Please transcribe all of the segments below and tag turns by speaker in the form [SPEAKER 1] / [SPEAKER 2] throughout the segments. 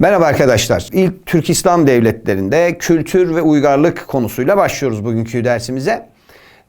[SPEAKER 1] Merhaba arkadaşlar. İlk Türk İslam devletlerinde kültür ve uygarlık konusuyla başlıyoruz bugünkü dersimize.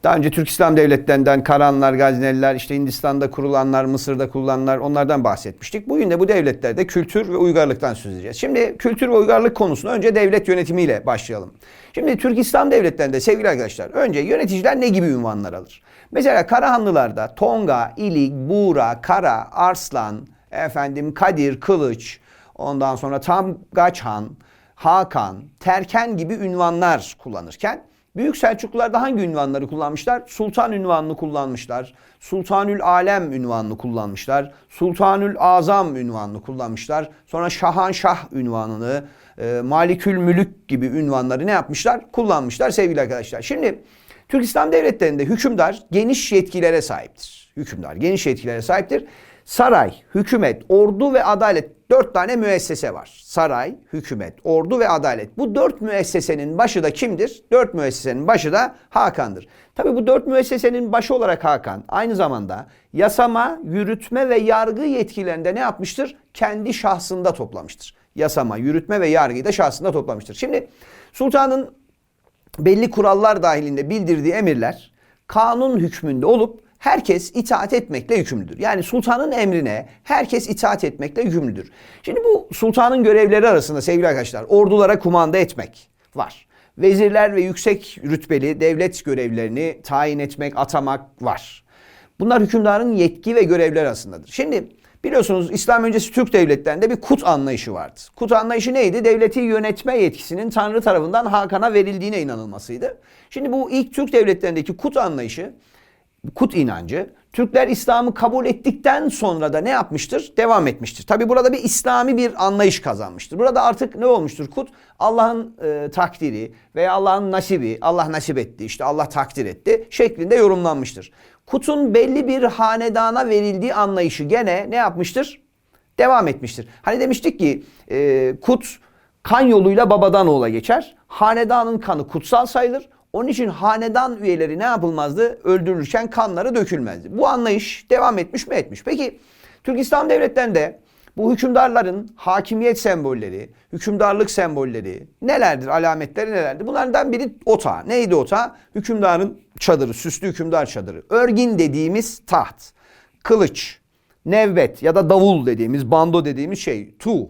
[SPEAKER 1] Daha önce Türk İslam devletlerinden Karanlar, Gazneliler, işte Hindistan'da kurulanlar, Mısır'da kurulanlar onlardan bahsetmiştik. Bugün de bu devletlerde kültür ve uygarlıktan söz edeceğiz. Şimdi kültür ve uygarlık konusuna önce devlet yönetimiyle başlayalım. Şimdi Türk İslam devletlerinde sevgili arkadaşlar önce yöneticiler ne gibi ünvanlar alır? Mesela Karahanlılarda Tonga, İlik, Buğra, Kara, Arslan, efendim Kadir, Kılıç, ondan sonra Tamgaç Han, Hakan, Terken gibi ünvanlar kullanırken Büyük Selçuklular da hangi ünvanları kullanmışlar? Sultan ünvanını kullanmışlar. Sultanül Alem ünvanını kullanmışlar. Sultanül Azam ünvanını kullanmışlar. Sonra Şahanşah ünvanını, e, Malikül Mülük gibi ünvanları ne yapmışlar? Kullanmışlar sevgili arkadaşlar. Şimdi Türk İslam devletlerinde hükümdar geniş yetkilere sahiptir. Hükümdar geniş yetkilere sahiptir. Saray, hükümet, ordu ve adalet dört tane müessese var. Saray, hükümet, ordu ve adalet. Bu dört müessesenin başı da kimdir? Dört müessesenin başı da Hakan'dır. Tabi bu dört müessesenin başı olarak Hakan aynı zamanda yasama, yürütme ve yargı yetkilerinde ne yapmıştır? Kendi şahsında toplamıştır. Yasama, yürütme ve yargıyı da şahsında toplamıştır. Şimdi sultanın belli kurallar dahilinde bildirdiği emirler kanun hükmünde olup herkes itaat etmekle yükümlüdür. Yani sultanın emrine herkes itaat etmekle yükümlüdür. Şimdi bu sultanın görevleri arasında sevgili arkadaşlar ordulara kumanda etmek var. Vezirler ve yüksek rütbeli devlet görevlerini tayin etmek, atamak var. Bunlar hükümdarın yetki ve görevleri arasındadır. Şimdi biliyorsunuz İslam öncesi Türk devletlerinde bir kut anlayışı vardı. Kut anlayışı neydi? Devleti yönetme yetkisinin Tanrı tarafından Hakan'a verildiğine inanılmasıydı. Şimdi bu ilk Türk devletlerindeki kut anlayışı kut inancı Türkler İslam'ı kabul ettikten sonra da ne yapmıştır? Devam etmiştir. Tabi burada bir İslami bir anlayış kazanmıştır. Burada artık ne olmuştur kut? Allah'ın e, takdiri veya Allah'ın nasibi, Allah nasip etti, işte Allah takdir etti şeklinde yorumlanmıştır. Kutun belli bir hanedana verildiği anlayışı gene ne yapmıştır? Devam etmiştir. Hani demiştik ki e, kut kan yoluyla babadan oğula geçer. Hanedanın kanı kutsal sayılır. Onun için hanedan üyeleri ne yapılmazdı? Öldürülürken kanları dökülmezdi. Bu anlayış devam etmiş mi? Etmiş. Peki Türk İslam devletlerinde bu hükümdarların hakimiyet sembolleri, hükümdarlık sembolleri nelerdir? Alametleri nelerdir? Bunlardan biri ota. Neydi ota? Hükümdarın çadırı, süslü hükümdar çadırı. Örgin dediğimiz taht, kılıç, nevbet ya da davul dediğimiz, bando dediğimiz şey, tu,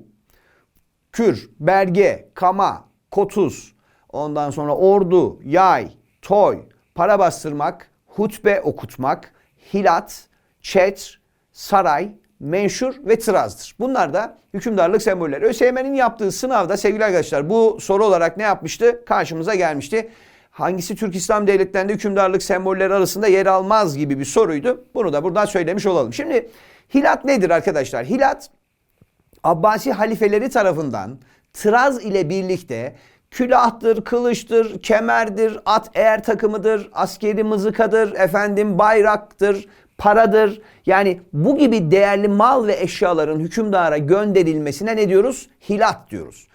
[SPEAKER 1] kür, belge, kama, kotuz, Ondan sonra ordu, yay, toy, para bastırmak, hutbe okutmak, hilat, çetr, saray, menşur ve tırazdır. Bunlar da hükümdarlık sembolleri. ÖSYM'nin yaptığı sınavda sevgili arkadaşlar bu soru olarak ne yapmıştı? Karşımıza gelmişti. Hangisi Türk İslam devletlerinde hükümdarlık sembolleri arasında yer almaz gibi bir soruydu. Bunu da buradan söylemiş olalım. Şimdi hilat nedir arkadaşlar? Hilat Abbasi halifeleri tarafından tıraz ile birlikte külahtır, kılıçtır, kemerdir, at eğer takımıdır, askeri mızıkadır, efendim bayraktır, paradır. Yani bu gibi değerli mal ve eşyaların hükümdara gönderilmesine ne diyoruz? Hilat diyoruz.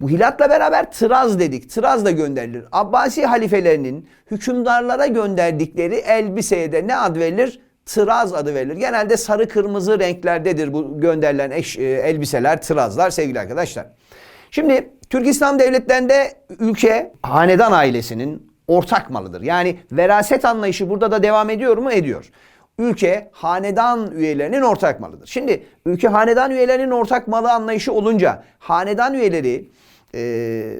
[SPEAKER 1] Bu hilatla beraber tıraz dedik. Tıraz da gönderilir. Abbasi halifelerinin hükümdarlara gönderdikleri elbiseye de ne ad verilir? Tıraz adı verilir. Genelde sarı kırmızı renklerdedir bu gönderilen eş, e, elbiseler, tırazlar sevgili arkadaşlar. Şimdi Türk İslam devletlerinde ülke hanedan ailesinin ortak malıdır. Yani veraset anlayışı burada da devam ediyor mu? Ediyor. Ülke hanedan üyelerinin ortak malıdır. Şimdi ülke hanedan üyelerinin ortak malı anlayışı olunca hanedan üyeleri e,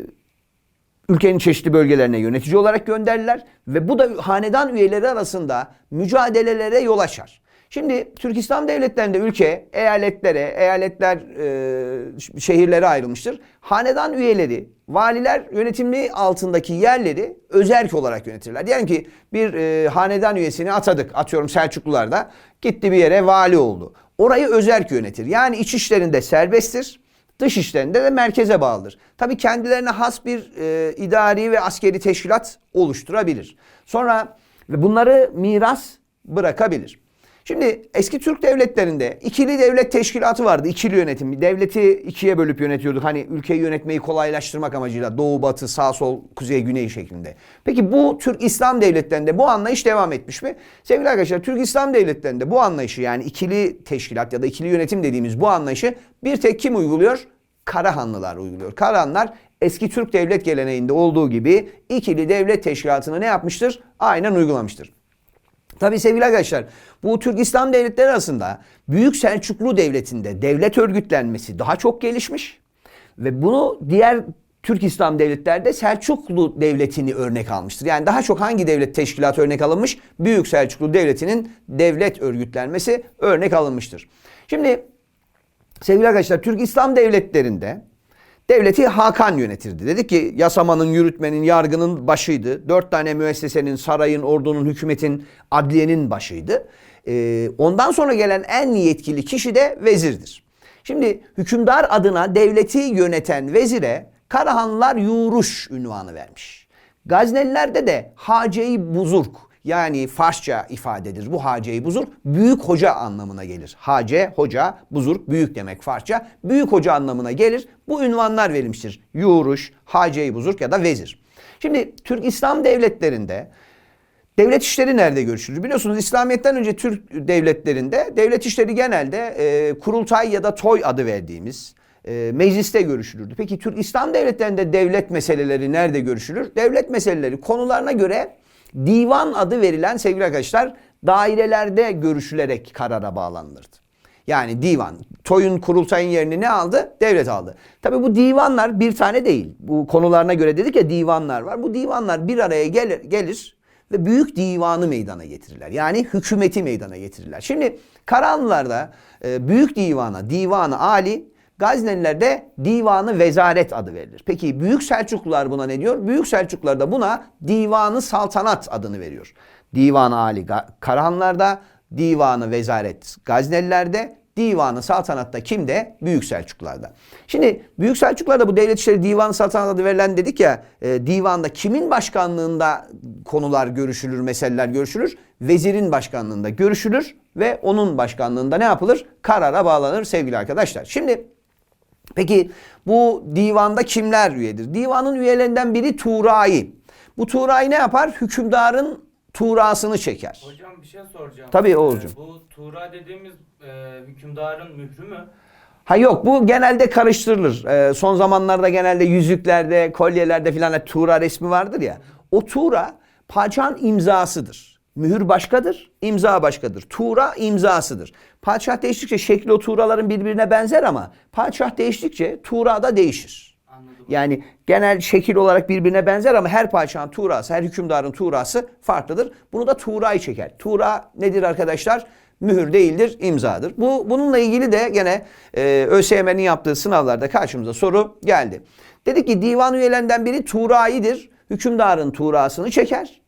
[SPEAKER 1] ülkenin çeşitli bölgelerine yönetici olarak gönderirler ve bu da hanedan üyeleri arasında mücadelelere yol açar. Şimdi Türk İslam devletlerinde ülke eyaletlere, eyaletler e, şehirlere ayrılmıştır. Hanedan üyeleri, valiler yönetimli altındaki yerleri özerk olarak yönetirler. Diyelim ki bir e, hanedan üyesini atadık. Atıyorum Selçuklularda. Gitti bir yere vali oldu. Orayı özerk yönetir. Yani iç işlerinde serbesttir. Dış işlerinde de merkeze bağlıdır. Tabii kendilerine has bir e, idari ve askeri teşkilat oluşturabilir. Sonra bunları miras bırakabilir. Şimdi eski Türk devletlerinde ikili devlet teşkilatı vardı. İkili yönetim. Devleti ikiye bölüp yönetiyorduk. Hani ülkeyi yönetmeyi kolaylaştırmak amacıyla doğu, batı, sağ, sol, kuzey, güney şeklinde. Peki bu Türk İslam devletlerinde bu anlayış devam etmiş mi? Sevgili arkadaşlar Türk İslam devletlerinde bu anlayışı yani ikili teşkilat ya da ikili yönetim dediğimiz bu anlayışı bir tek kim uyguluyor? Karahanlılar uyguluyor. Karahanlar eski Türk devlet geleneğinde olduğu gibi ikili devlet teşkilatını ne yapmıştır? Aynen uygulamıştır. Tabi sevgili arkadaşlar bu Türk İslam devletleri arasında Büyük Selçuklu Devleti'nde devlet örgütlenmesi daha çok gelişmiş. Ve bunu diğer Türk İslam devletlerde Selçuklu Devleti'ni örnek almıştır. Yani daha çok hangi devlet teşkilatı örnek alınmış? Büyük Selçuklu Devleti'nin devlet örgütlenmesi örnek alınmıştır. Şimdi sevgili arkadaşlar Türk İslam devletlerinde devleti Hakan yönetirdi. Dedik ki yasamanın, yürütmenin, yargının başıydı. Dört tane müessesenin, sarayın, ordunun, hükümetin, adliyenin başıydı. Ee, ondan sonra gelen en yetkili kişi de vezirdir. Şimdi hükümdar adına devleti yöneten vezire Karahanlılar Yuruş ünvanı vermiş. Gaznelilerde de Hace-i Buzurg yani Farsça ifadedir. Bu Hace-i Buzurg büyük hoca anlamına gelir. Hace, hoca, buzurg büyük demek Farsça. Büyük hoca anlamına gelir. Bu ünvanlar verilmiştir. Yuruş, Hace-i Buzurg ya da vezir. Şimdi Türk İslam devletlerinde Devlet işleri nerede görüşülür? Biliyorsunuz İslamiyet'ten önce Türk devletlerinde devlet işleri genelde e, kurultay ya da toy adı verdiğimiz e, mecliste görüşülürdü. Peki Türk İslam devletlerinde devlet meseleleri nerede görüşülür? Devlet meseleleri konularına göre divan adı verilen sevgili arkadaşlar dairelerde görüşülerek karara bağlanırdı. Yani divan. Toyun kurultayın yerini ne aldı? Devlet aldı. Tabi bu divanlar bir tane değil. Bu konularına göre dedik ya divanlar var. Bu divanlar bir araya gelir, gelir ve büyük divanı meydana getirirler. Yani hükümeti meydana getirirler. Şimdi Karahanlılarda e, büyük divana, divanı Ali, Gaznelilerde divanı vezaret adı verilir. Peki Büyük Selçuklular buna ne diyor? Büyük Selçuklular da buna divanı saltanat adını veriyor. Divanı Ali Karahanlılarda, divanı vezaret Gaznelilerde, divanı saltanatta kimde? Büyük Selçuklularda. Şimdi Büyük Selçuklularda bu devlet işleri divanı saltanat adı verilen dedik ya e, divanda kimin başkanlığında konular görüşülür, meseleler görüşülür? Vezirin başkanlığında görüşülür ve onun başkanlığında ne yapılır? Karara bağlanır sevgili arkadaşlar. Şimdi Peki bu divanda kimler üyedir? Divanın üyelerinden biri Tuğra'yı. Bu Tuğra'yı ne yapar? Hükümdarın tuğrasını çeker.
[SPEAKER 2] Hocam bir şey soracağım.
[SPEAKER 1] Tabii
[SPEAKER 2] Ee,
[SPEAKER 1] Oğuzcum.
[SPEAKER 2] Bu Tuğra dediğimiz e, hükümdarın mührü mü?
[SPEAKER 1] Ha yok bu genelde karıştırılır. Ee, son zamanlarda genelde yüzüklerde, kolyelerde filan Tuğra resmi vardır ya. O Tuğra padişahın imzasıdır. Mühür başkadır, imza başkadır. Tuğra imzasıdır. Padişah değiştikçe şekli o tuğraların birbirine benzer ama padişah değiştikçe tuğra da değişir.
[SPEAKER 2] Anladım.
[SPEAKER 1] Yani genel şekil olarak birbirine benzer ama her padişahın tuğrası, her hükümdarın tuğrası farklıdır. Bunu da tuğrayı çeker. Tuğra nedir arkadaşlar? Mühür değildir, imzadır. Bu bununla ilgili de gene e, ÖSYM'nin yaptığı sınavlarda karşımıza soru geldi. Dedik ki divan üyelerinden biri tuğrayidir. Hükümdarın tuğrasını çeker.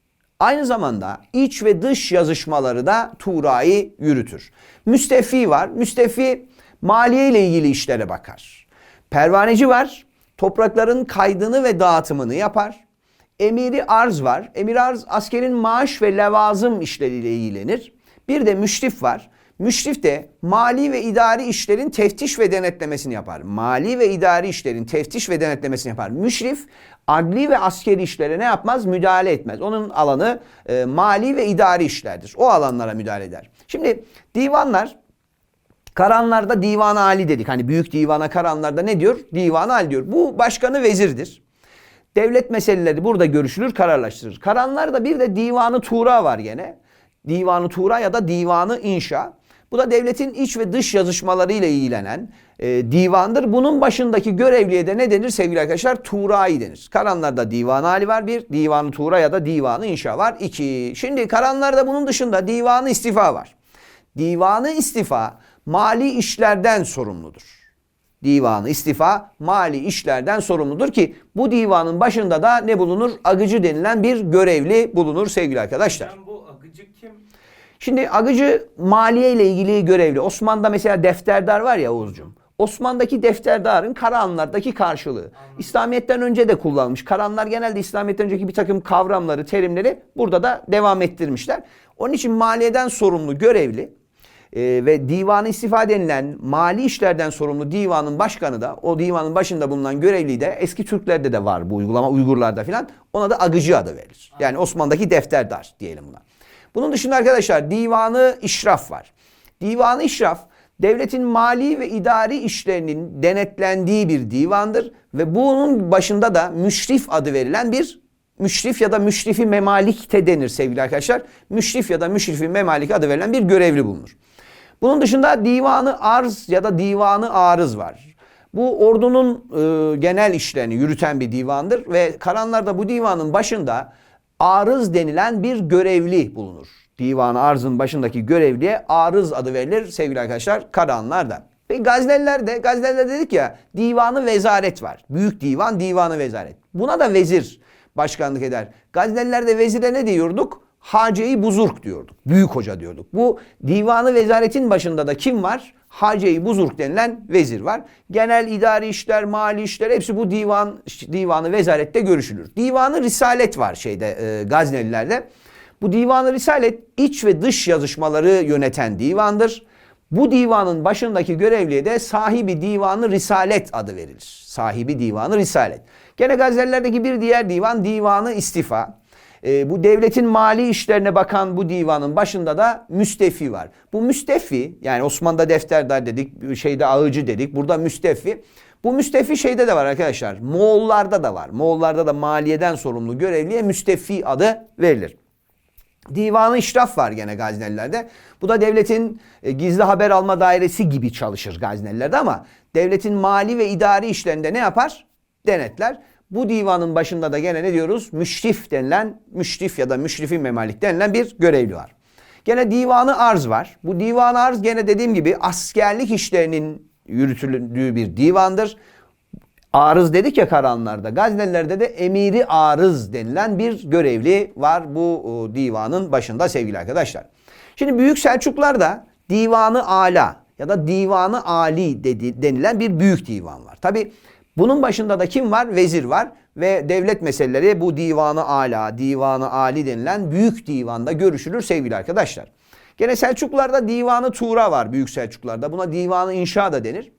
[SPEAKER 1] Aynı zamanda iç ve dış yazışmaları da Tuğra'yı yürütür. Müstefi var. Müstefi maliye ile ilgili işlere bakar. Pervaneci var. Toprakların kaydını ve dağıtımını yapar. Emiri arz var. Emir arz askerin maaş ve levazım işleriyle ilgilenir. Bir de müşrif var. Müşrif de mali ve idari işlerin teftiş ve denetlemesini yapar. Mali ve idari işlerin teftiş ve denetlemesini yapar. Müşrif adli ve askeri işlere ne yapmaz? Müdahale etmez. Onun alanı e, mali ve idari işlerdir. O alanlara müdahale eder. Şimdi divanlar Karanlarda divan Ali dedik. Hani büyük divana karanlarda ne diyor? Divan Ali diyor. Bu başkanı vezirdir. Devlet meseleleri burada görüşülür, kararlaştırılır. Karanlarda bir de divanı Tuğra var gene. Divanı Tuğra ya da divanı İnşa. Bu da devletin iç ve dış yazışmaları ile ilgilenen e, divandır. Bunun başındaki görevliye de ne denir sevgili arkadaşlar? Tuğra'yı denir. Karanlarda divan hali var bir, divanı Tuğra ya da divanı inşa var iki. Şimdi Karanlarda bunun dışında divanı istifa var. Divanı istifa mali işlerden sorumludur. Divanı istifa mali işlerden sorumludur ki bu divanın başında da ne bulunur? Agıcı denilen bir görevli bulunur sevgili arkadaşlar.
[SPEAKER 2] Hocam bu akıcı kim?
[SPEAKER 1] Şimdi agıcı maliye ile ilgili görevli. Osman'da mesela defterdar var ya Oğuzcum. Osman'daki defterdarın Karahanlardaki karşılığı. İslamiyet'ten önce de kullanılmış. Karahanlar genelde İslamiyet'ten önceki bir takım kavramları, terimleri burada da devam ettirmişler. Onun için maliyeden sorumlu görevli e, ve divanı istifa denilen mali işlerden sorumlu divanın başkanı da o divanın başında bulunan görevli de eski Türklerde de var bu uygulama Uygurlarda filan ona da agıcı adı verilir. Yani Osman'daki defterdar diyelim buna. Bunun dışında arkadaşlar divanı işraf var. Divanı işraf devletin mali ve idari işlerinin denetlendiği bir divandır ve bunun başında da müşrif adı verilen bir müşrif ya da müşrifi memalik de denir sevgili arkadaşlar. Müşrif ya da müşrifi memalik adı verilen bir görevli bulunur. Bunun dışında divanı arz ya da divanı arız var. Bu ordunun e, genel işlerini yürüten bir divandır ve Karanlar'da bu divanın başında arız denilen bir görevli bulunur. Divanı arzın başındaki görevliye arız adı verilir sevgili arkadaşlar Karanlar'da. Ve Gazneliler'de, Gazneliler dedik ya divanı vezaret var. Büyük divan, divanı vezaret. Buna da vezir başkanlık eder. Gazneliler'de vezire ne diyorduk? Hace-i Buzurk diyorduk. Büyük hoca diyorduk. Bu divanı vezaretin başında da kim var? Hace-i Buzurk denilen vezir var. Genel idari işler, mali işler hepsi bu divan divanı vezarette görüşülür. Divanı risalet var şeyde e, Gaznelilerde. Bu divanı risalet iç ve dış yazışmaları yöneten divandır. Bu divanın başındaki görevliye de sahibi divanı risalet adı verilir. Sahibi divanı risalet. Gene gazelelerdeki bir diğer divan divanı istifa. Ee, bu devletin mali işlerine bakan bu divanın başında da müstefi var. Bu müstefi yani Osmanlı'da defterdar dedik, şeyde ağıcı dedik. Burada müstefi. Bu müstefi şeyde de var arkadaşlar. Moğollarda da var. Moğollarda da maliyeden sorumlu görevliye müstefi adı verilir. Divanı İşraf var gene Gaznelilerde. Bu da devletin e, gizli haber alma dairesi gibi çalışır Gaznelilerde ama devletin mali ve idari işlerinde ne yapar? Denetler. Bu divanın başında da gene ne diyoruz? Müşrif denilen, müşrif ya da müşrifi memalik denilen bir görevli var. Gene divanı arz var. Bu divanı arz gene dediğim gibi askerlik işlerinin yürütüldüğü bir divandır. Arız dedik ya Karanlar'da. Gaznelilerde de emiri arız denilen bir görevli var bu o, divanın başında sevgili arkadaşlar. Şimdi Büyük Selçuklar'da divanı ala ya da divanı ali dedi, denilen bir büyük divan var. Tabi bunun başında da kim var? Vezir var ve devlet meseleleri bu divanı ala, divanı ali denilen büyük divanda görüşülür sevgili arkadaşlar. Gene Selçuklularda divanı Tuğra var Büyük Selçuklularda. Buna divanı inşa da denir.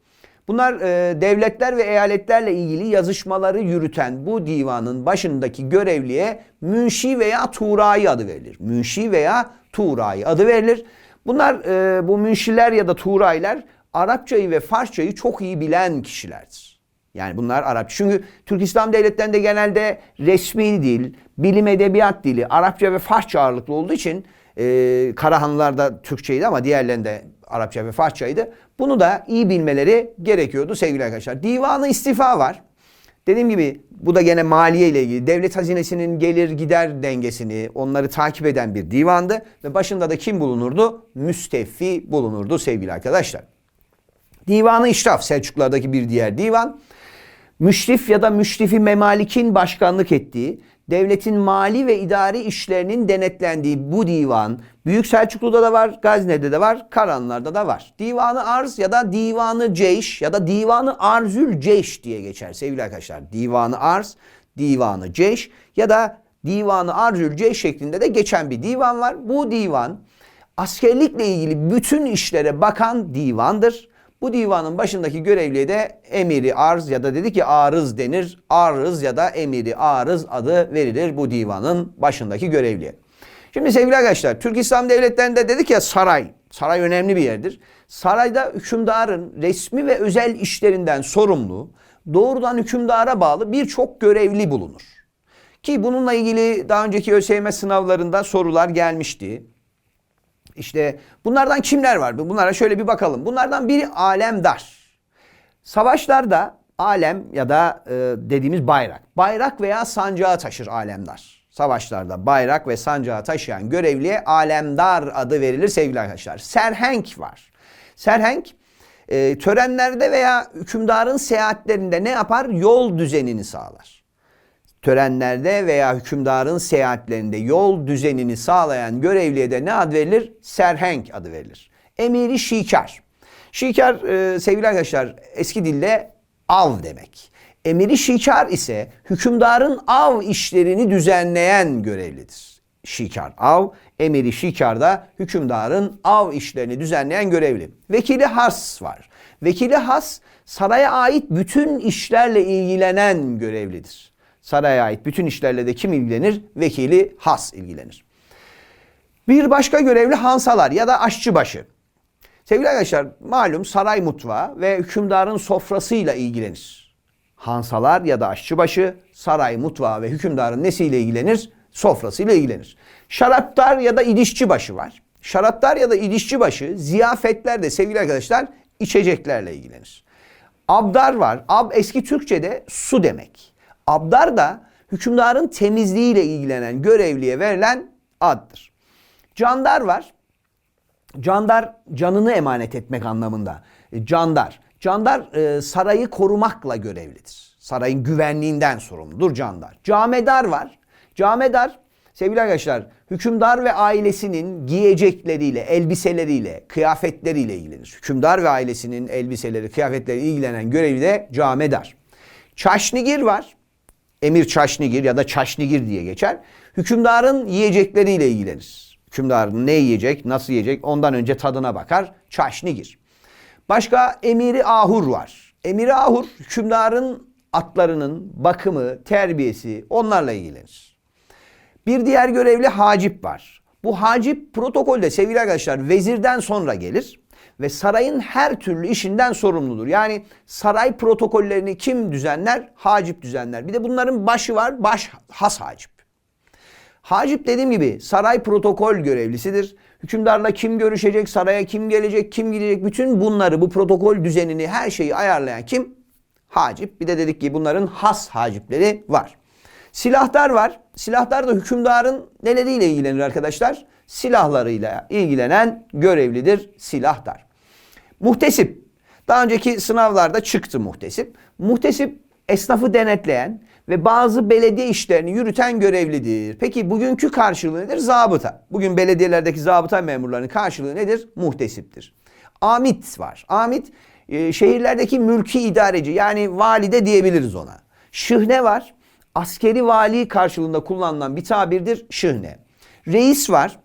[SPEAKER 1] Bunlar e, devletler ve eyaletlerle ilgili yazışmaları yürüten bu divanın başındaki görevliye münşi veya tuğrayı adı verilir. Münşi veya tuğrayı adı verilir. Bunlar e, bu münşiler ya da tuğraylar Arapçayı ve Farsçayı çok iyi bilen kişilerdir. Yani bunlar Arapça. Çünkü Türk İslam devletlerinde genelde resmi dil, bilim edebiyat dili Arapça ve Farsça ağırlıklı olduğu için e, Karahanlılarda Türkçeydi ama diğerlerinde Arapça ve Farsçaydı. Bunu da iyi bilmeleri gerekiyordu sevgili arkadaşlar. Divanı istifa var. Dediğim gibi bu da gene maliye ile ilgili devlet hazinesinin gelir gider dengesini onları takip eden bir divandı ve başında da kim bulunurdu? Müstefi bulunurdu sevgili arkadaşlar. Divanı İşraf Selçuklulardaki bir diğer divan. Müşrif ya da müşrifi memalikin başkanlık ettiği, devletin mali ve idari işlerinin denetlendiği bu divan Büyük Selçuklu'da da var, Gazne'de de var, Karanlar'da da var. Divanı Arz ya da Divanı Ceyş ya da Divanı Arzül Ceyş diye geçer sevgili arkadaşlar. Divanı Arz, Divanı Ceyş ya da Divanı Arzül Ceyş şeklinde de geçen bir divan var. Bu divan askerlikle ilgili bütün işlere bakan divandır. Bu divanın başındaki görevliye de emiri arz ya da dedi ki arız denir. Arız ya da emiri arız adı verilir bu divanın başındaki görevliye. Şimdi sevgili arkadaşlar Türk İslam devletlerinde dedik ya saray. Saray önemli bir yerdir. Sarayda hükümdarın resmi ve özel işlerinden sorumlu, doğrudan hükümdara bağlı birçok görevli bulunur. Ki bununla ilgili daha önceki ÖSYM sınavlarında sorular gelmişti. İşte bunlardan kimler var? Bunlara şöyle bir bakalım. Bunlardan biri alemdar. Savaşlarda alem ya da e, dediğimiz bayrak. Bayrak veya sancağı taşır alemdar. Savaşlarda bayrak ve sancağı taşıyan görevliye alemdar adı verilir sevgili arkadaşlar. Serhenk var. Serhenk e, törenlerde veya hükümdarın seyahatlerinde ne yapar? Yol düzenini sağlar törenlerde veya hükümdarın seyahatlerinde yol düzenini sağlayan görevliye de ne ad verilir? Serhenk adı verilir. Emiri şikar. Şikar e, sevgili arkadaşlar eski dilde av demek. Emiri şikar ise hükümdarın av işlerini düzenleyen görevlidir. Şikar av, emiri şikar da hükümdarın av işlerini düzenleyen görevli. Vekili has var. Vekili has saraya ait bütün işlerle ilgilenen görevlidir saraya ait bütün işlerle de kim ilgilenir? Vekili has ilgilenir. Bir başka görevli hansalar ya da aşçıbaşı. Sevgili arkadaşlar malum saray mutfağı ve hükümdarın sofrasıyla ilgilenir. Hansalar ya da aşçıbaşı saray mutfağı ve hükümdarın nesiyle ilgilenir? Sofrasıyla ilgilenir. Şaraptar ya da idişçibaşı var. Şaraptar ya da idişçibaşı ziyafetlerde sevgili arkadaşlar içeceklerle ilgilenir. Abdar var. Ab eski Türkçe'de su demek. Abdar da hükümdarın temizliğiyle ilgilenen görevliye verilen addır. Candar var. Candar canını emanet etmek anlamında. E, Candar. Candar e, sarayı korumakla görevlidir. Sarayın güvenliğinden sorumludur candar. Camedar var. Camedar sevgili arkadaşlar hükümdar ve ailesinin giyecekleriyle, elbiseleriyle, kıyafetleriyle ilgilenir. Hükümdar ve ailesinin elbiseleri, kıyafetleriyle ilgilenen görevli de camedar. Çaşnigir var. Emir Çaşnigir ya da Çaşnigir diye geçer. Hükümdarın yiyecekleriyle ilgilenir. Hükümdarın ne yiyecek, nasıl yiyecek ondan önce tadına bakar. Çaşnigir. Başka Emiri Ahur var. Emiri Ahur hükümdarın atlarının bakımı, terbiyesi onlarla ilgilenir. Bir diğer görevli hacip var. Bu hacip protokolde sevgili arkadaşlar vezirden sonra gelir ve sarayın her türlü işinden sorumludur. Yani saray protokollerini kim düzenler? Hacip düzenler. Bir de bunların başı var, baş has hacip. Hacip dediğim gibi saray protokol görevlisidir. Hükümdarla kim görüşecek, saraya kim gelecek, kim gidecek bütün bunları bu protokol düzenini her şeyi ayarlayan kim? Hacip. Bir de dedik ki bunların has hacipleri var. Silahtar var. Silahtar da hükümdarın neleriyle ilgilenir arkadaşlar? Silahlarıyla ilgilenen görevlidir silahtar. Muhtesip. Daha önceki sınavlarda çıktı muhtesip. Muhtesip esnafı denetleyen ve bazı belediye işlerini yürüten görevlidir. Peki bugünkü karşılığı nedir? Zabıta. Bugün belediyelerdeki zabıta memurlarının karşılığı nedir? Muhtesiptir. Amit var. Amit e, şehirlerdeki mülki idareci yani valide diyebiliriz ona. Şıhne var. Askeri vali karşılığında kullanılan bir tabirdir şıhne. Reis var.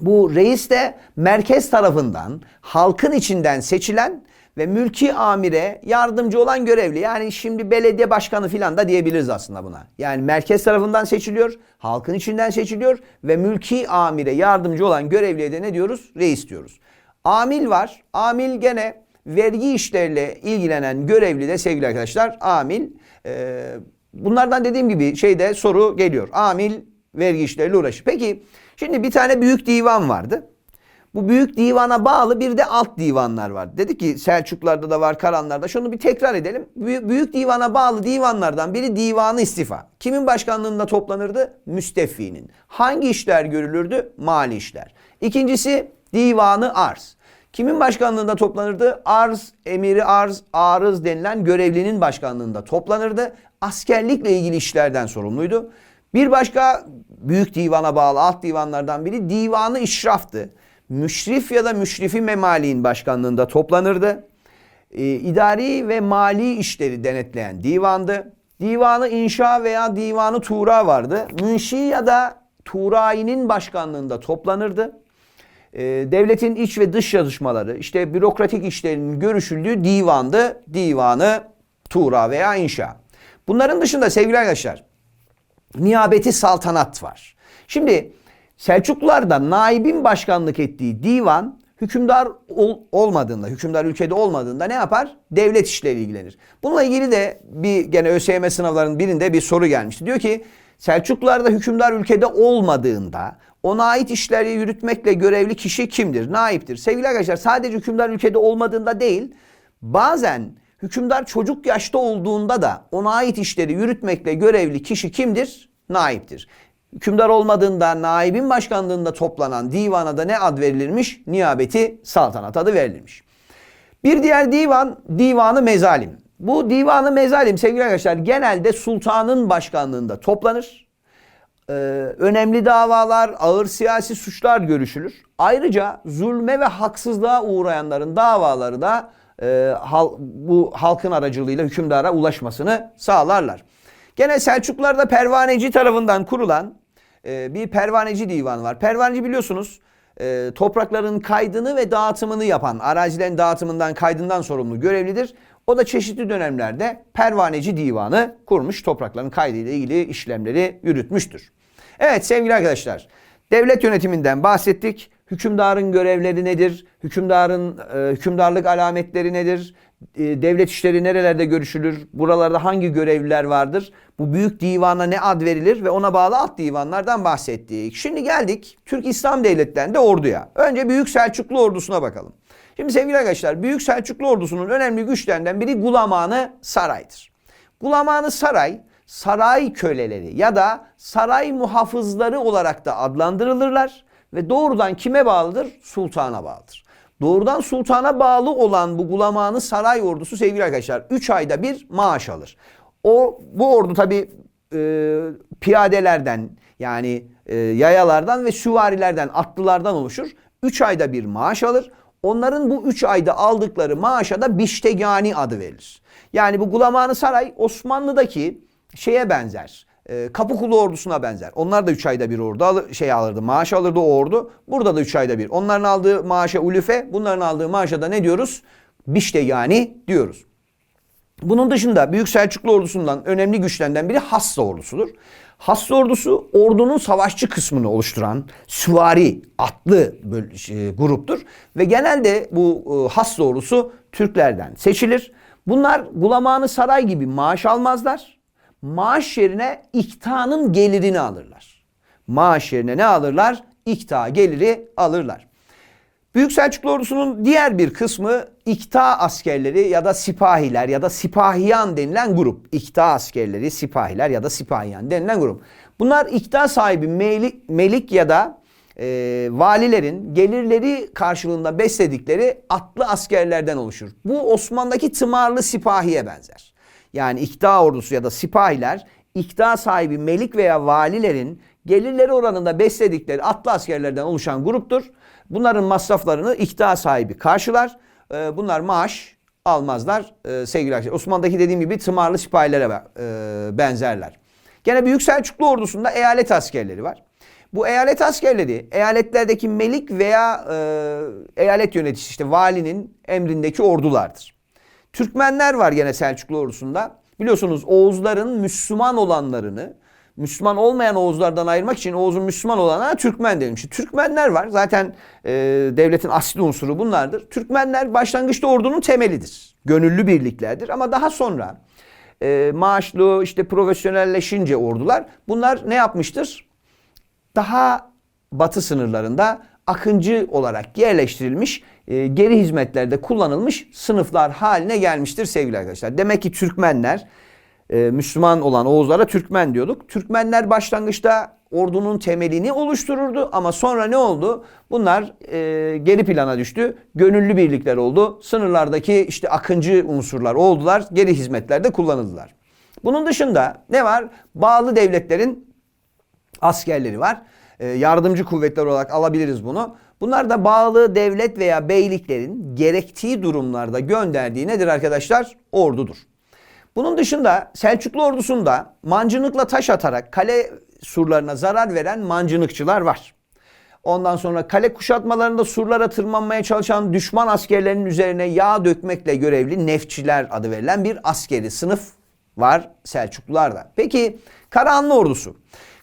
[SPEAKER 1] Bu reis de merkez tarafından halkın içinden seçilen ve mülki amire yardımcı olan görevli. Yani şimdi belediye başkanı filan da diyebiliriz aslında buna. Yani merkez tarafından seçiliyor, halkın içinden seçiliyor ve mülki amire yardımcı olan görevliye de ne diyoruz? Reis diyoruz. Amil var. Amil gene vergi işleriyle ilgilenen görevli de sevgili arkadaşlar amil. Ee, bunlardan dediğim gibi şeyde soru geliyor. Amil vergi işleriyle uğraşır. Peki şimdi bir tane büyük divan vardı. Bu büyük divana bağlı bir de alt divanlar var. Dedik ki Selçuklarda da var, Karanlarda. Şunu bir tekrar edelim. Büyük, büyük divana bağlı divanlardan biri divanı istifa. Kimin başkanlığında toplanırdı? Müsteffi'nin. Hangi işler görülürdü? Mali işler. İkincisi divanı arz. Kimin başkanlığında toplanırdı? Arz, emiri arz, arız denilen görevlinin başkanlığında toplanırdı. Askerlikle ilgili işlerden sorumluydu. Bir başka büyük divana bağlı alt divanlardan biri divanı işraftı. Müşrif ya da müşrifi memaliğin başkanlığında toplanırdı. Ee, idari ve mali işleri denetleyen divandı. Divanı inşa veya divanı tuğra vardı. Münşi ya da tuğrayinin başkanlığında toplanırdı. Ee, devletin iç ve dış yazışmaları, işte bürokratik işlerinin görüşüldüğü divandı. Divanı tuğra veya inşa. Bunların dışında sevgili arkadaşlar niyabeti saltanat var. Şimdi Selçuklularda naibin başkanlık ettiği divan hükümdar ol, olmadığında, hükümdar ülkede olmadığında ne yapar? Devlet işleriyle ilgilenir. Bununla ilgili de bir gene ÖSYM sınavlarının birinde bir soru gelmişti. Diyor ki Selçuklularda hükümdar ülkede olmadığında ona ait işleri yürütmekle görevli kişi kimdir? Naiptir. Sevgili arkadaşlar sadece hükümdar ülkede olmadığında değil bazen hükümdar çocuk yaşta olduğunda da ona ait işleri yürütmekle görevli kişi kimdir? Naiptir. Hükümdar olmadığında naibin başkanlığında toplanan divana da ne ad verilirmiş? Niyabeti saltanat adı verilirmiş. Bir diğer divan divanı mezalim. Bu divanı mezalim sevgili arkadaşlar genelde sultanın başkanlığında toplanır. Ee, önemli davalar, ağır siyasi suçlar görüşülür. Ayrıca zulme ve haksızlığa uğrayanların davaları da e, hal, bu halkın aracılığıyla hükümdara ulaşmasını sağlarlar. Gene Selçuklularda pervaneci tarafından kurulan e, bir pervaneci divanı var. Pervaneci biliyorsunuz e, toprakların kaydını ve dağıtımını yapan, arazilerin dağıtımından kaydından sorumlu görevlidir. O da çeşitli dönemlerde pervaneci divanı kurmuş, toprakların kaydıyla ilgili işlemleri yürütmüştür. Evet sevgili arkadaşlar, devlet yönetiminden bahsettik, Hükümdarın görevleri nedir? Hükümdarın e, hükümdarlık alametleri nedir? E, devlet işleri nerelerde görüşülür? Buralarda hangi görevliler vardır? Bu büyük divana ne ad verilir ve ona bağlı alt divanlardan bahsettik. Şimdi geldik Türk İslam devletlerinde orduya. Önce Büyük Selçuklu ordusuna bakalım. Şimdi sevgili arkadaşlar Büyük Selçuklu ordusunun önemli güçlerinden biri Gulamanı Saray'dır. Gulamanı Saray, saray köleleri ya da saray muhafızları olarak da adlandırılırlar ve doğrudan kime bağlıdır? Sultana bağlıdır. Doğrudan sultana bağlı olan bu Gulamanı Saray ordusu sevgili arkadaşlar 3 ayda bir maaş alır. O bu ordu tabi piyadelerden yani e, yayalardan ve süvarilerden atlılardan oluşur. 3 ayda bir maaş alır. Onların bu 3 ayda aldıkları maaşa da Biştegani adı verilir. Yani bu Gulamanı Saray Osmanlı'daki şeye benzer. E, Kapıkulu ordusuna benzer. Onlar da 3 ayda bir ordu alır, şey alırdı. Maaş alırdı o ordu. Burada da 3 ayda bir. Onların aldığı maaşa ulufe, bunların aldığı maaşa da ne diyoruz? Biştegani diyoruz. Bunun dışında Büyük Selçuklu ordusundan önemli güçlerinden biri Hassa ordusudur. Hassa ordusu ordunun savaşçı kısmını oluşturan süvari, atlı şey, gruptur. Ve genelde bu e, Hassa ordusu Türklerden seçilir. Bunlar Gulamanı Saray gibi maaş almazlar. Maaş yerine iktanın gelirini alırlar. Maaş yerine ne alırlar? İkta geliri alırlar. Büyük Selçuklu ordusunun diğer bir kısmı İkta askerleri ya da sipahiler ya da sipahiyan denilen grup. İkta askerleri, sipahiler ya da sipahiyan denilen grup. Bunlar ikta sahibi melik, melik ya da e, valilerin gelirleri karşılığında besledikleri atlı askerlerden oluşur. Bu Osmanlı'daki tımarlı sipahiye benzer. Yani ikta ordusu ya da sipahiler ikta sahibi melik veya valilerin gelirleri oranında besledikleri atlı askerlerden oluşan gruptur. Bunların masraflarını ikta sahibi karşılar. Ee, bunlar maaş almazlar ee, sevgili arkadaşlar. Osmanlı'daki dediğim gibi tımarlı sipahilere be- e, benzerler. Gene Büyük Selçuklu ordusunda eyalet askerleri var. Bu eyalet askerleri eyaletlerdeki melik veya eyalet yöneticisi işte valinin emrindeki ordulardır. Türkmenler var gene Selçuklu ordusunda. Biliyorsunuz Oğuzların Müslüman olanlarını Müslüman olmayan Oğuzlardan ayırmak için Oğuz'un Müslüman olanlara Türkmen denilmiş. Türkmenler var. Zaten e, devletin asli unsuru bunlardır. Türkmenler başlangıçta ordunun temelidir. Gönüllü birliklerdir ama daha sonra e, maaşlı işte profesyonelleşince ordular bunlar ne yapmıştır? daha batı sınırlarında akıncı olarak yerleştirilmiş, e, geri hizmetlerde kullanılmış sınıflar haline gelmiştir sevgili arkadaşlar. Demek ki Türkmenler, e, Müslüman olan Oğuzlara Türkmen diyorduk. Türkmenler başlangıçta ordunun temelini oluştururdu ama sonra ne oldu? Bunlar e, geri plana düştü. Gönüllü birlikler oldu. Sınırlardaki işte akıncı unsurlar oldular. Geri hizmetlerde kullanıldılar. Bunun dışında ne var? Bağlı devletlerin askerleri var. Ee, yardımcı kuvvetler olarak alabiliriz bunu. Bunlar da bağlı devlet veya beyliklerin gerektiği durumlarda gönderdiği nedir arkadaşlar? Ordudur. Bunun dışında Selçuklu ordusunda mancınıkla taş atarak kale surlarına zarar veren mancınıkçılar var. Ondan sonra kale kuşatmalarında surlara tırmanmaya çalışan düşman askerlerinin üzerine yağ dökmekle görevli nefçiler adı verilen bir askeri sınıf var Selçuklularda. Peki Karahanlı ordusu.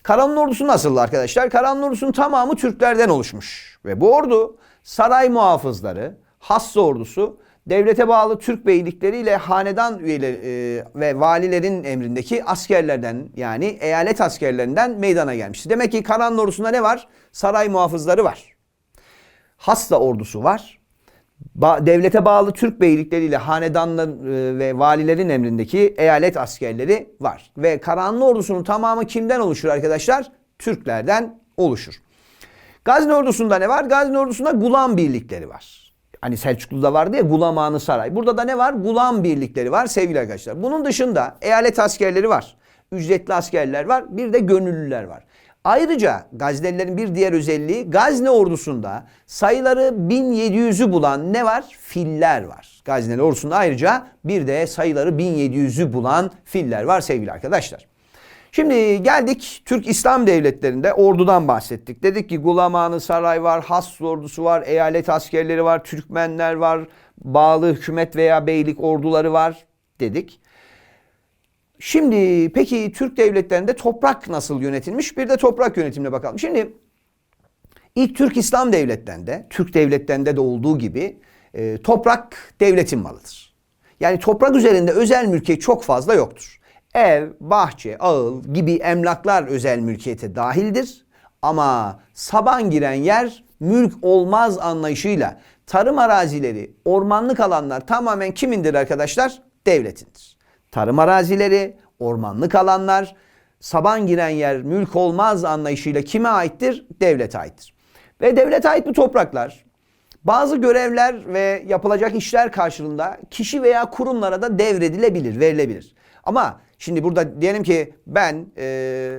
[SPEAKER 1] Karahanlı ordusu nasıl arkadaşlar? Karahanlı ordusunun tamamı Türklerden oluşmuş. Ve bu ordu saray muhafızları, Hassa ordusu, devlete bağlı Türk beylikleriyle hanedan üyeleri e, ve valilerin emrindeki askerlerden yani eyalet askerlerinden meydana gelmişti. Demek ki Karahanlı ordusunda ne var? Saray muhafızları var. Hassa ordusu var. Ba- devlete bağlı Türk beylikleriyle hanedanlar e, ve valilerin emrindeki eyalet askerleri var. Ve Karahanlı ordusunun tamamı kimden oluşur arkadaşlar? Türklerden oluşur. Gazni ordusunda ne var? Gazni ordusunda gulam birlikleri var. Hani Selçuklu'da vardı ya Gulamanı Saray. Burada da ne var? Gulam birlikleri var sevgili arkadaşlar. Bunun dışında eyalet askerleri var. Ücretli askerler var. Bir de gönüllüler var. Ayrıca Gaznelilerin bir diğer özelliği Gazne ordusunda sayıları 1700'ü bulan ne var? Filler var. Gazneli ordusunda ayrıca bir de sayıları 1700'ü bulan filler var sevgili arkadaşlar. Şimdi geldik Türk İslam devletlerinde ordudan bahsettik. Dedik ki Gulamanı Saray var, Has ordusu var, eyalet askerleri var, Türkmenler var, bağlı hükümet veya beylik orduları var dedik. Şimdi peki Türk devletlerinde toprak nasıl yönetilmiş? Bir de toprak yönetimine bakalım. Şimdi İlk Türk İslam devletlerinde, Türk devletlerinde de olduğu gibi e, toprak devletin malıdır. Yani toprak üzerinde özel mülkiyet çok fazla yoktur. Ev, bahçe, ağıl gibi emlaklar özel mülkiyete dahildir. Ama saban giren yer mülk olmaz anlayışıyla tarım arazileri, ormanlık alanlar tamamen kimindir arkadaşlar? Devletindir. Tarım arazileri, ormanlık alanlar, saban giren yer mülk olmaz anlayışıyla kime aittir? Devlete aittir. Ve devlete ait bu topraklar bazı görevler ve yapılacak işler karşılığında kişi veya kurumlara da devredilebilir, verilebilir. Ama şimdi burada diyelim ki ben e,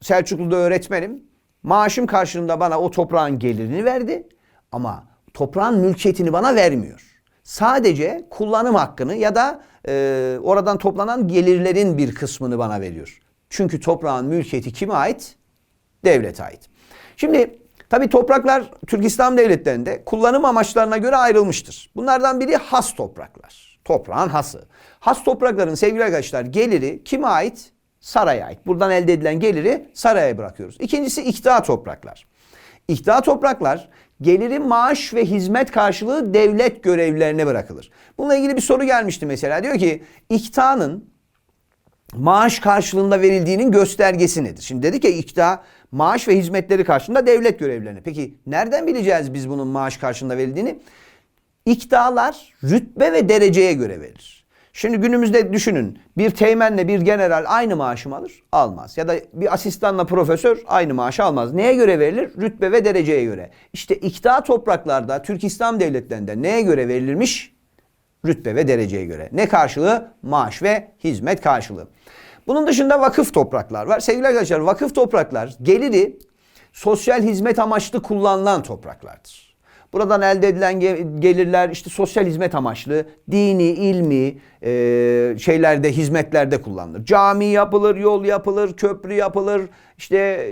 [SPEAKER 1] Selçuklu'da öğretmenim. Maaşım karşılığında bana o toprağın gelirini verdi. Ama toprağın mülkiyetini bana vermiyor. Sadece kullanım hakkını ya da e, oradan toplanan gelirlerin bir kısmını bana veriyor. Çünkü toprağın mülkiyeti kime ait? Devlete ait. Şimdi tabi topraklar Türk İslam devletlerinde kullanım amaçlarına göre ayrılmıştır. Bunlardan biri has topraklar. Toprağın hası. Has toprakların sevgili arkadaşlar geliri kime ait? Saraya ait. Buradan elde edilen geliri saraya bırakıyoruz. İkincisi ikta topraklar. İkta topraklar geliri maaş ve hizmet karşılığı devlet görevlilerine bırakılır. Bununla ilgili bir soru gelmişti mesela. Diyor ki iktanın maaş karşılığında verildiğinin göstergesi nedir? Şimdi dedik ya ikta maaş ve hizmetleri karşılığında devlet görevlilerine. Peki nereden bileceğiz biz bunun maaş karşılığında verildiğini? İktalar rütbe ve dereceye göre verilir. Şimdi günümüzde düşünün bir teğmenle bir general aynı maaşı mı alır? Almaz. Ya da bir asistanla profesör aynı maaşı almaz. Neye göre verilir? Rütbe ve dereceye göre. İşte ikta topraklarda Türk İslam devletlerinde neye göre verilmiş? Rütbe ve dereceye göre. Ne karşılığı? Maaş ve hizmet karşılığı. Bunun dışında vakıf topraklar var. Sevgili arkadaşlar vakıf topraklar geliri sosyal hizmet amaçlı kullanılan topraklardır. Buradan elde edilen ge- gelirler işte sosyal hizmet amaçlı, dini, ilmi e, şeylerde, hizmetlerde kullanılır. Cami yapılır, yol yapılır, köprü yapılır, işte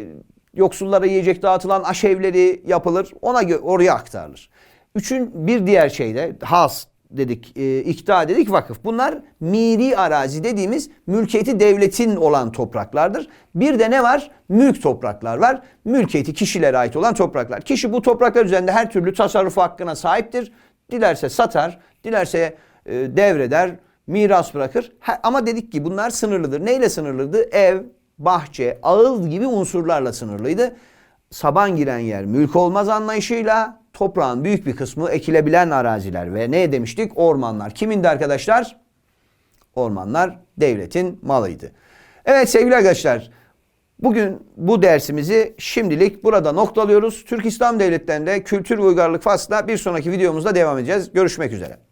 [SPEAKER 1] yoksullara yiyecek dağıtılan aşevleri yapılır. Ona oraya aktarılır. Üçün bir diğer şey de has dedik, e, ikta dedik, vakıf. Bunlar miri arazi dediğimiz mülkiyeti devletin olan topraklardır. Bir de ne var? Mülk topraklar var. Mülkiyeti kişilere ait olan topraklar. Kişi bu topraklar üzerinde her türlü tasarruf hakkına sahiptir. Dilerse satar, dilerse e, devreder, miras bırakır. Ha, ama dedik ki bunlar sınırlıdır. Neyle sınırlıydı? Ev, bahçe, ağıl gibi unsurlarla sınırlıydı. Saban giren yer mülk olmaz anlayışıyla toprağın büyük bir kısmı ekilebilen araziler ve ne demiştik? Ormanlar. Kimindi arkadaşlar? Ormanlar devletin malıydı. Evet sevgili arkadaşlar bugün bu dersimizi şimdilik burada noktalıyoruz. Türk İslam Devletleri'nde kültür uygarlık faslına bir sonraki videomuzda devam edeceğiz. Görüşmek üzere.